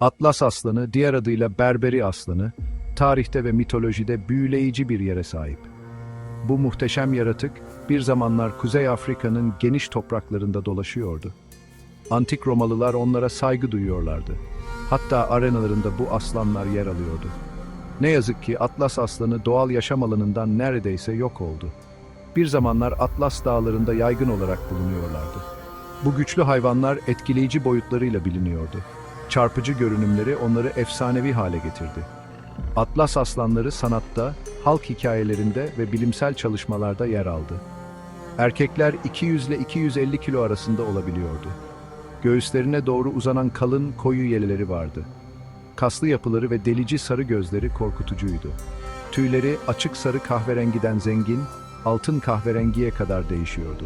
Atlas aslanı, diğer adıyla Berberi aslanı, tarihte ve mitolojide büyüleyici bir yere sahip. Bu muhteşem yaratık, bir zamanlar Kuzey Afrika'nın geniş topraklarında dolaşıyordu. Antik Romalılar onlara saygı duyuyorlardı. Hatta arenalarında bu aslanlar yer alıyordu. Ne yazık ki Atlas aslanı doğal yaşam alanından neredeyse yok oldu. Bir zamanlar Atlas dağlarında yaygın olarak bulunuyorlardı. Bu güçlü hayvanlar etkileyici boyutlarıyla biliniyordu. Çarpıcı görünümleri onları efsanevi hale getirdi. Atlas aslanları sanatta, halk hikayelerinde ve bilimsel çalışmalarda yer aldı. Erkekler 200 ile 250 kilo arasında olabiliyordu. Göğüslerine doğru uzanan kalın, koyu yeleleri vardı. Kaslı yapıları ve delici sarı gözleri korkutucuydu. Tüyleri açık sarı kahverengiden zengin, altın kahverengiye kadar değişiyordu.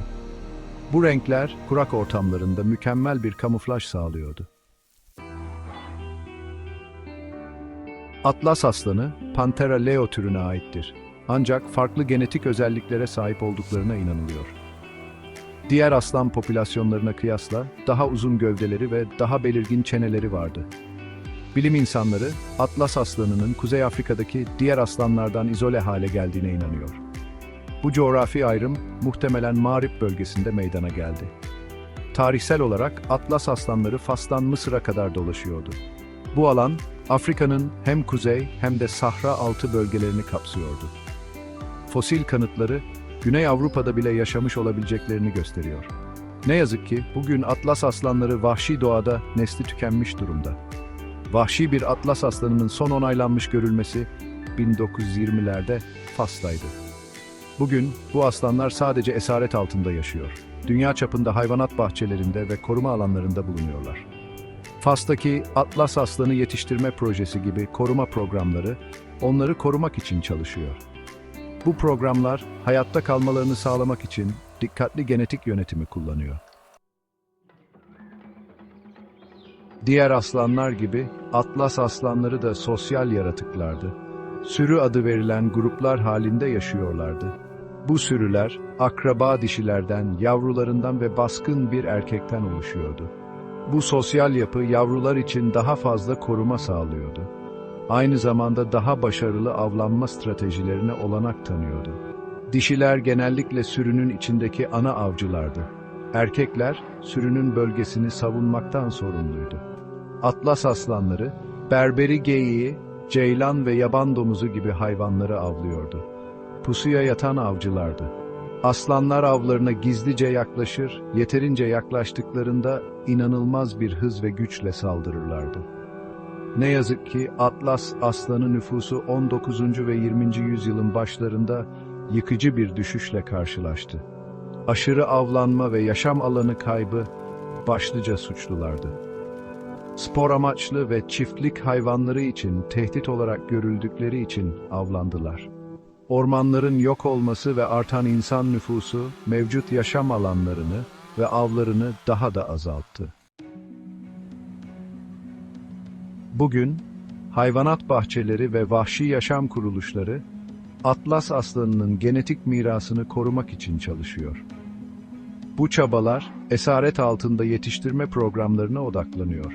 Bu renkler kurak ortamlarında mükemmel bir kamuflaj sağlıyordu. Atlas aslanı, Panthera leo türüne aittir. Ancak farklı genetik özelliklere sahip olduklarına inanılıyor. Diğer aslan popülasyonlarına kıyasla daha uzun gövdeleri ve daha belirgin çeneleri vardı. Bilim insanları, Atlas aslanının Kuzey Afrika'daki diğer aslanlardan izole hale geldiğine inanıyor. Bu coğrafi ayrım muhtemelen Mağrip bölgesinde meydana geldi. Tarihsel olarak Atlas aslanları Fas'tan Mısır'a kadar dolaşıyordu. Bu alan, Afrika'nın hem kuzey hem de Sahra altı bölgelerini kapsıyordu. Fosil kanıtları, Güney Avrupa'da bile yaşamış olabileceklerini gösteriyor. Ne yazık ki bugün Atlas aslanları vahşi doğada nesli tükenmiş durumda. Vahşi bir Atlas aslanının son onaylanmış görülmesi 1920'lerde Fas'taydı. Bugün bu aslanlar sadece esaret altında yaşıyor. Dünya çapında hayvanat bahçelerinde ve koruma alanlarında bulunuyorlar. Fas'taki Atlas Aslanı Yetiştirme Projesi gibi koruma programları onları korumak için çalışıyor. Bu programlar hayatta kalmalarını sağlamak için dikkatli genetik yönetimi kullanıyor. Diğer aslanlar gibi Atlas aslanları da sosyal yaratıklardı. Sürü adı verilen gruplar halinde yaşıyorlardı. Bu sürüler akraba dişilerden, yavrularından ve baskın bir erkekten oluşuyordu. Bu sosyal yapı yavrular için daha fazla koruma sağlıyordu. Aynı zamanda daha başarılı avlanma stratejilerine olanak tanıyordu. Dişiler genellikle sürünün içindeki ana avcılardı. Erkekler sürünün bölgesini savunmaktan sorumluydu. Atlas aslanları, berberi geyiği, ceylan ve yaban domuzu gibi hayvanları avlıyordu. Pusuya yatan avcılardı. Aslanlar avlarına gizlice yaklaşır, yeterince yaklaştıklarında inanılmaz bir hız ve güçle saldırırlardı. Ne yazık ki Atlas aslanı nüfusu 19. ve 20. yüzyılın başlarında yıkıcı bir düşüşle karşılaştı. Aşırı avlanma ve yaşam alanı kaybı başlıca suçlulardı. Spor amaçlı ve çiftlik hayvanları için tehdit olarak görüldükleri için avlandılar. Ormanların yok olması ve artan insan nüfusu mevcut yaşam alanlarını ve avlarını daha da azalttı. Bugün hayvanat bahçeleri ve vahşi yaşam kuruluşları Atlas aslanının genetik mirasını korumak için çalışıyor. Bu çabalar esaret altında yetiştirme programlarına odaklanıyor.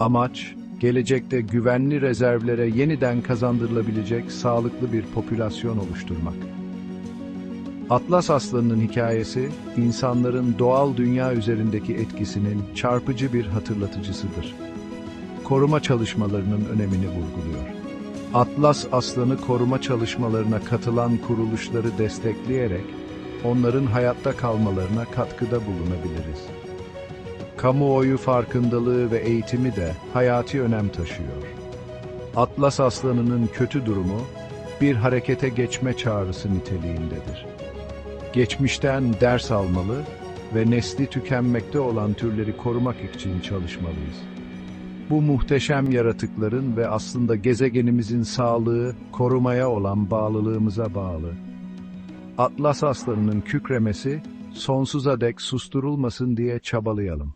Amaç, gelecekte güvenli rezervlere yeniden kazandırılabilecek sağlıklı bir popülasyon oluşturmak. Atlas aslanının hikayesi, insanların doğal dünya üzerindeki etkisinin çarpıcı bir hatırlatıcısıdır. Koruma çalışmalarının önemini vurguluyor. Atlas aslanı koruma çalışmalarına katılan kuruluşları destekleyerek, onların hayatta kalmalarına katkıda bulunabiliriz. Kamuoyu farkındalığı ve eğitimi de hayati önem taşıyor. Atlas aslanının kötü durumu bir harekete geçme çağrısı niteliğindedir. Geçmişten ders almalı ve nesli tükenmekte olan türleri korumak için çalışmalıyız. Bu muhteşem yaratıkların ve aslında gezegenimizin sağlığı korumaya olan bağlılığımıza bağlı. Atlas aslanının kükremesi sonsuza dek susturulmasın diye çabalayalım.